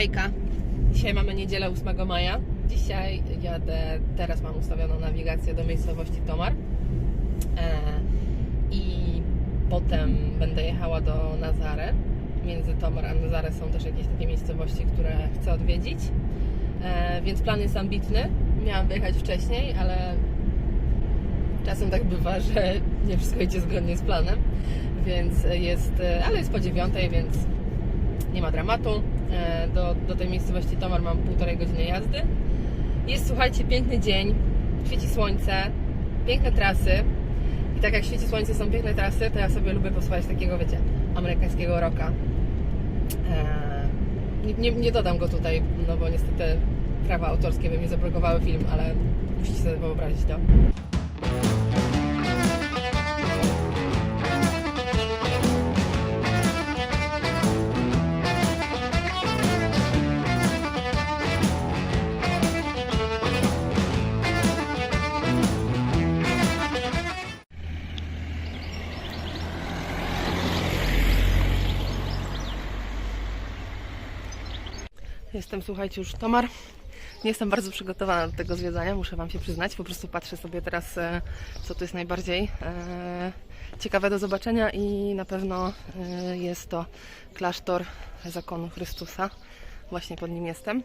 Hejka, dzisiaj mamy niedzielę 8 maja. Dzisiaj jadę, teraz mam ustawioną nawigację do miejscowości Tomar. E, I potem będę jechała do Nazare. Między Tomar a Nazare są też jakieś takie miejscowości, które chcę odwiedzić. E, więc plan jest ambitny. Miałam wyjechać wcześniej, ale czasem tak bywa, że nie wszystko idzie zgodnie z planem. Więc jest, ale jest po dziewiątej, więc nie ma dramatu. E, Do, do tej miejscowości Tomar mam półtorej godziny jazdy. Jest, słuchajcie, piękny dzień, świeci słońce, piękne trasy. I tak jak świeci słońce, są piękne trasy, to ja sobie lubię posłuchać takiego, wiecie, amerykańskiego rocka. E, Nie, nie, dodam go tutaj, no bo niestety prawa autorskie by mi zablokowały film, ale musicie sobie wyobrazić to. Jestem, słuchajcie, już Tomar. Nie jestem bardzo przygotowana do tego zwiedzania, muszę Wam się przyznać. Po prostu patrzę sobie teraz, e, co tu jest najbardziej e, ciekawe do zobaczenia i na pewno e, jest to klasztor zakonu Chrystusa. Właśnie pod nim jestem.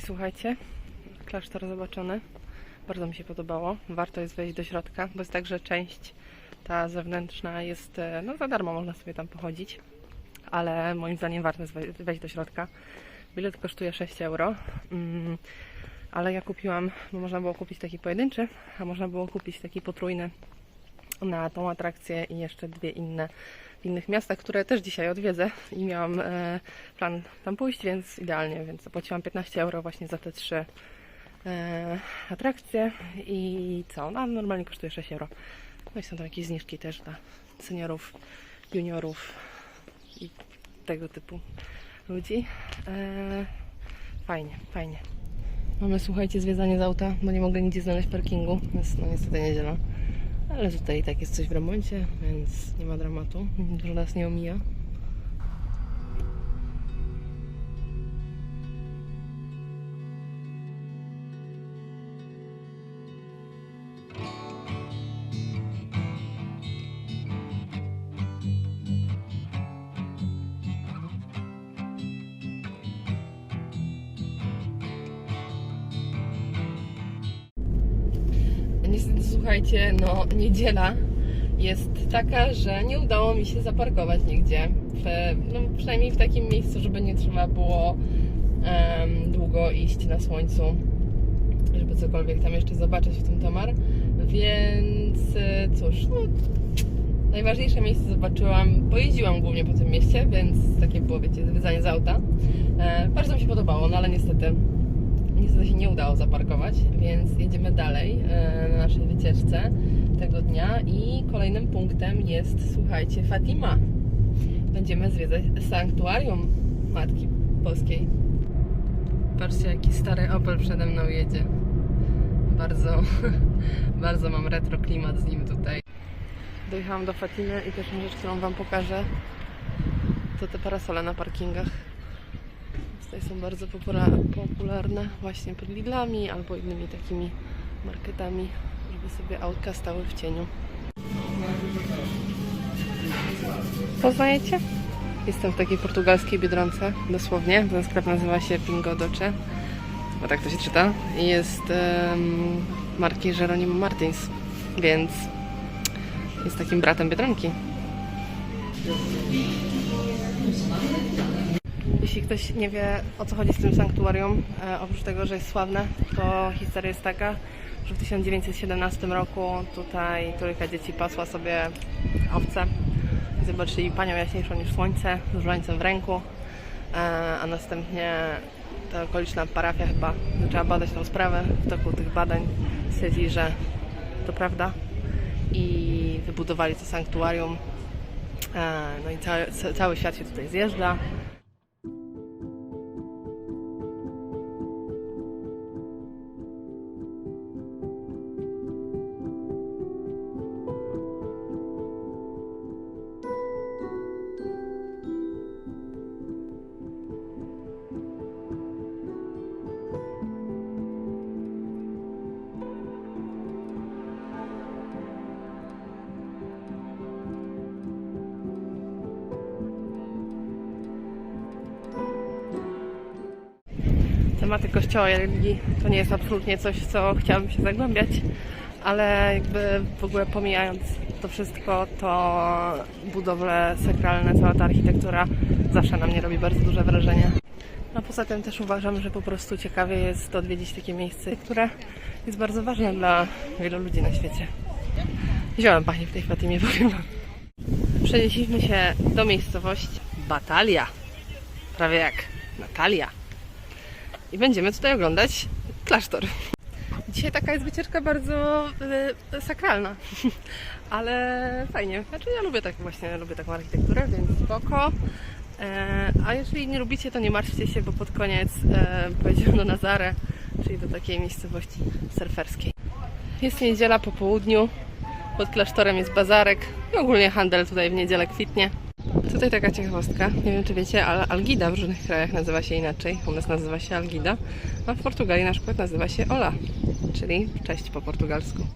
Słuchajcie, klasztor zobaczony. Bardzo mi się podobało. Warto jest wejść do środka, bo jest tak, że część ta zewnętrzna jest, e, no za darmo można sobie tam pochodzić, ale moim zdaniem warto jest wej- wejść do środka. Bilet kosztuje 6 euro, mm, ale ja kupiłam, bo można było kupić taki pojedynczy, a można było kupić taki potrójny na tą atrakcję i jeszcze dwie inne innych miastach, które też dzisiaj odwiedzę i miałam e, plan tam pójść, więc idealnie, więc zapłaciłam 15 euro właśnie za te trzy e, atrakcje i co? No, normalnie kosztuje 6 euro. No i są tam jakieś zniżki też dla seniorów, juniorów i tego typu ludzi. E, fajnie, fajnie. Mamy, słuchajcie, zwiedzanie z auta, bo nie mogę nigdzie znaleźć parkingu. Jest no niestety niedziela. Ale tutaj tak jest coś w remoncie, więc nie ma dramatu. Dużo nas nie omija. Słuchajcie, no niedziela jest taka, że nie udało mi się zaparkować nigdzie. W, no, przynajmniej w takim miejscu, żeby nie trzeba było em, długo iść na słońcu, żeby cokolwiek tam jeszcze zobaczyć w tym Tomar. Więc e, cóż, no, najważniejsze miejsce zobaczyłam. Pojeździłam głównie po tym mieście, więc takie było, wiecie, zwiedzanie z auta. E, bardzo mi się podobało, no ale niestety niestety się nie udało zaparkować, więc jedziemy dalej e, na naszej wycieczce tego dnia i kolejnym punktem jest, słuchajcie, Fatima. Będziemy zwiedzać sanktuarium Matki Boskiej. Patrzcie, jaki stary Opel przede mną jedzie. Bardzo, bardzo mam retro klimat z nim tutaj. Dojechałam do Fatimy i pierwszą rzecz, którą Wam pokażę, to te parasole na parkingach. Tutaj są bardzo popula- popularne właśnie pod Lidlami albo innymi takimi marketami, żeby sobie autka stały w cieniu. Poznajecie? Jestem w takiej portugalskiej biedronce, dosłownie. Ten sklep nazywa się Pingo Doce. Chyba tak to się czyta. I jest em, marki Jeronimo Martins, więc jest takim bratem Biedronki. Jeśli ktoś nie wie o co chodzi z tym sanktuarium, e, oprócz tego, że jest sławne, to historia jest taka, że w 1917 roku tutaj trójka dzieci pasła sobie owce. Zobaczyli panią jaśniejszą niż słońce z żońcem w ręku, e, a następnie ta okoliczna parafia chyba zaczęła badać tą sprawę. W toku tych badań stwierdzili, że to prawda i wybudowali to sanktuarium. E, No i cały, ca- cały świat się tutaj zjeżdża. Tematy kościoła i religii to nie jest absolutnie coś, co chciałabym się zagłębiać, ale jakby w ogóle pomijając to wszystko, to budowle sakralne, cała ta architektura zawsze na mnie robi bardzo duże wrażenie. A poza tym też uważam, że po prostu ciekawie jest odwiedzić takie miejsce, które jest bardzo ważne dla wielu ludzi na świecie. Ziołem pachnie w tej Fatimie, powiem wam. Przenieśliśmy się do miejscowości Batalia. Prawie jak Natalia i będziemy tutaj oglądać klasztor. Dzisiaj taka jest wycieczka bardzo e, sakralna, ale fajnie. Znaczy ja lubię tak właśnie, lubię taką architekturę, więc spoko. E, a jeżeli nie lubicie, to nie martwcie się, bo pod koniec e, pojedziemy do Nazare, czyli do takiej miejscowości surferskiej. Jest niedziela po południu, pod klasztorem jest bazarek i ogólnie handel tutaj w niedzielę kwitnie. Tutaj taka ciekawostka, nie wiem czy wiecie, ale Algida w różnych krajach nazywa się inaczej. U nas nazywa się Algida, a w Portugalii na przykład nazywa się Ola, czyli cześć po portugalsku.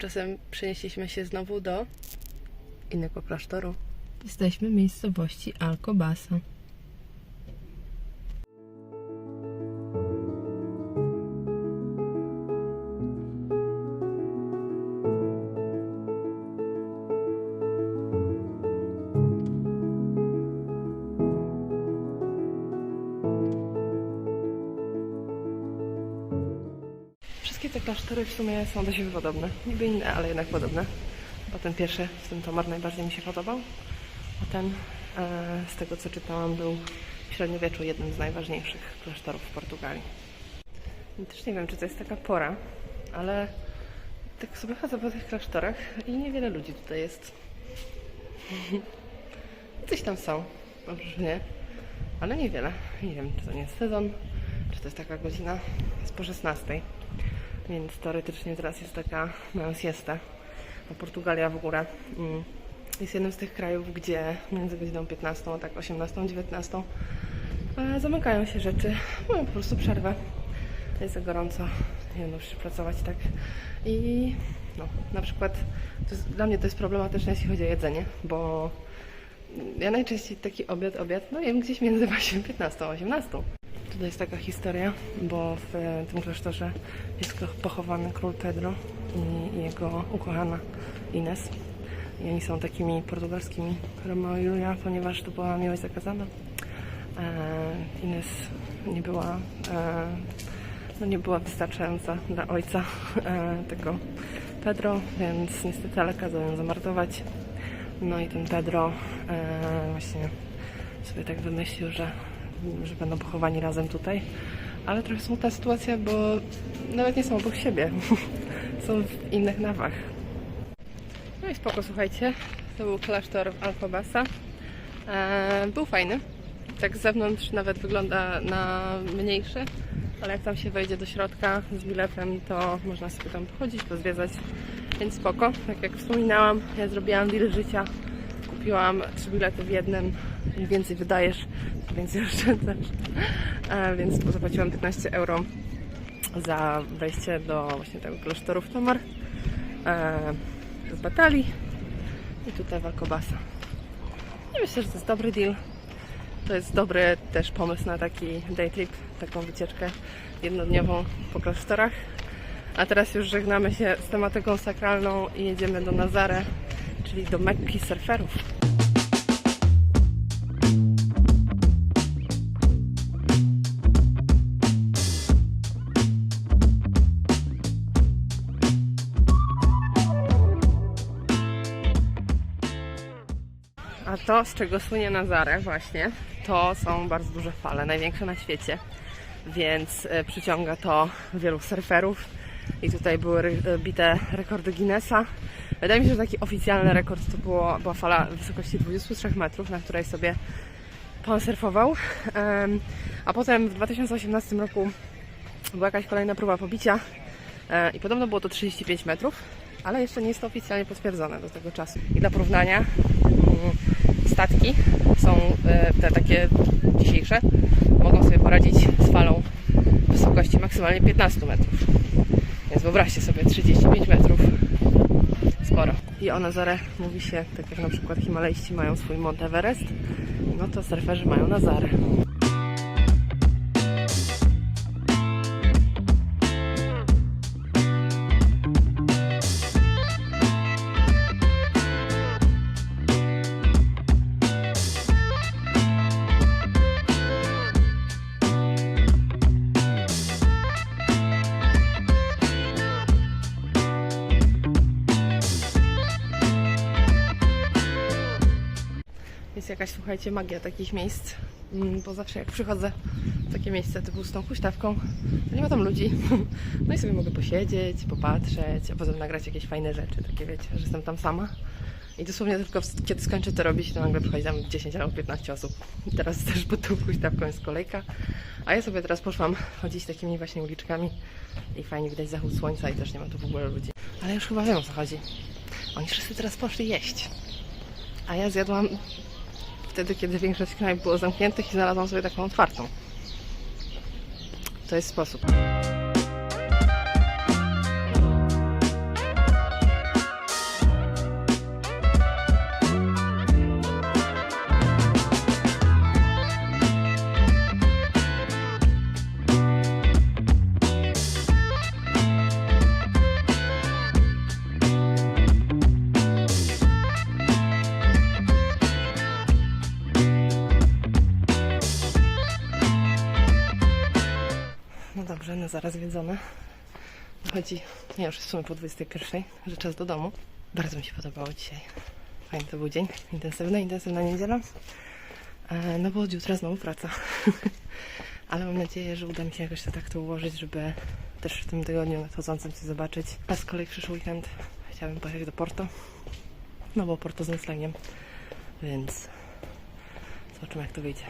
Tymczasem przenieśliśmy się znowu do innego klasztoru. Jesteśmy w miejscowości Alcobasa. Klasztory w sumie są do siebie podobne. Niby inne, ale jednak podobne. Bo ten pierwszy, w tym Tomar najbardziej mi się podobał. A ten, e, z tego co czytałam, był w średniowieczu jednym z najważniejszych klasztorów w Portugalii. I też nie wiem, czy to jest taka pora, ale tak sobie chodzę po tych klasztorach i niewiele ludzi tutaj jest. Coś tam są, różnie, ale niewiele. Nie wiem, czy to nie jest sezon, czy to jest taka godzina, jest po 16. Więc teoretycznie teraz jest taka no, siesta. A Portugalia w ogóle mm, jest jednym z tych krajów, gdzie między godziną 15 a tak 18, 19 e, zamykają się rzeczy. Mają po prostu przerwę. Jest za gorąco. Nie wiem, pracować tak. I no, na przykład jest, dla mnie to jest problematyczne, jeśli chodzi o jedzenie, bo ja najczęściej taki obiad, obiad, no jem gdzieś między właśnie 15 a 18. Tutaj jest taka historia, bo w e, tym klasztorze jest pochowany król Pedro i, jego ukochana Ines. I oni są takimi portugalskimi Romeo i Julia, ponieważ to była miłość zakazana. E, Ines nie była, e, no nie była wystarczająca dla ojca tego Pedro, więc niestety ale kazał ją zamordować. No i ten Pedro właśnie sobie tak wymyślił, że, że będą pochowani razem tutaj. Ale trochę smutna sytuacja, bo nawet nie są obok siebie. są w innych nawach. No i spoko, słuchajcie. To był klasztor w Alcobasa. E, był fajny. Tak z zewnątrz nawet wygląda na mniejszy, ale jak tam się wejdzie do środka z biletem, to można sobie tam pochodzić, pozwiedzać. Więc spoko. Tak jak wspominałam, ja zrobiłam deal życia. Kupiłam trzy bilety w jednym. Im więcej wydajesz, tym więcej oszczędzasz. E, więc zapłaciłam 15 euro za wejście do właśnie tego klasztoru w Tomar. E, z i tutaj w Alcobasa. I myślę, że to jest dobry deal. To jest dobry też pomysł na taki day trip, taką wycieczkę jednodniową po klasztorach. A teraz już żegnamy się z tematyką sakralną i jedziemy do Nazare, czyli do Mekki surferów. A to, z czego słynie Nazare właśnie, to są bardzo duże fale, największe na świecie, więc e, przyciąga to wielu surferów i tutaj były e, bite rekordy Guinnessa. Wydaje mi się, że taki oficjalny rekord to było, była fala wysokości 23 metrów, na której sobie pan surfował. A potem w 2018 roku była jakaś kolejna próba pobicia e, i podobno było to 35 metrów, ale jeszcze nie jest to oficjalnie potwierdzone do tego czasu. I dla porównania mm, statki są e, te takie dzisiejsze, mogą sobie poradzić z falą wysokości maksymalnie 15 metrów. Więc wyobraźcie sobie 35 metrów. I o Nazaré mówi się, tak jak na przykład Himalajści mają swój Mount Everest, no to surferzy mają Nazaré. Jakaś, słuchajcie, magia takich miejsc, Mm, bo zawsze jak przychodzę w takie miejsce typu z tą huśtawką, to nie ma tam ludzi. No i sobie mogę posiedzieć, popatrzeć, a potem nagrać jakieś fajne rzeczy, takie wiecie, że jestem tam sama. I dosłownie tylko kiedy skończę to robić, to nagle przychodzi tam 10 albo 15 osób. I teraz też pod tą huśtawką jest kolejka. A ja sobie teraz poszłam chodzić takimi właśnie uliczkami i fajnie widać zachód słońca i też nie ma tu w ogóle ludzi. Ale już chyba wiem o co chodzi. Oni wszyscy teraz poszli jeść. A ja zjadłam wtedy, kiedy większość knajp było zamkniętych i znalazłam sobie taką otwartą. To jest sposób. Zwiedzone. Chodzi, nie już w sumie po 21, że czas do domu. Bardzo mi się podobało dzisiaj. Fajny to był dzień, intensywny, intensywna niedziela. E, no bo od jutra znowu praca. Ale mam nadzieję, że uda mi się jakoś to tak to ułożyć, żeby też w tym tygodniu nadchodzącym coś zobaczyć. A z kolei przyszły weekend chciałabym pojechać do Porto. No bo Porto z noclegiem, więc zobaczymy jak to wyjdzie.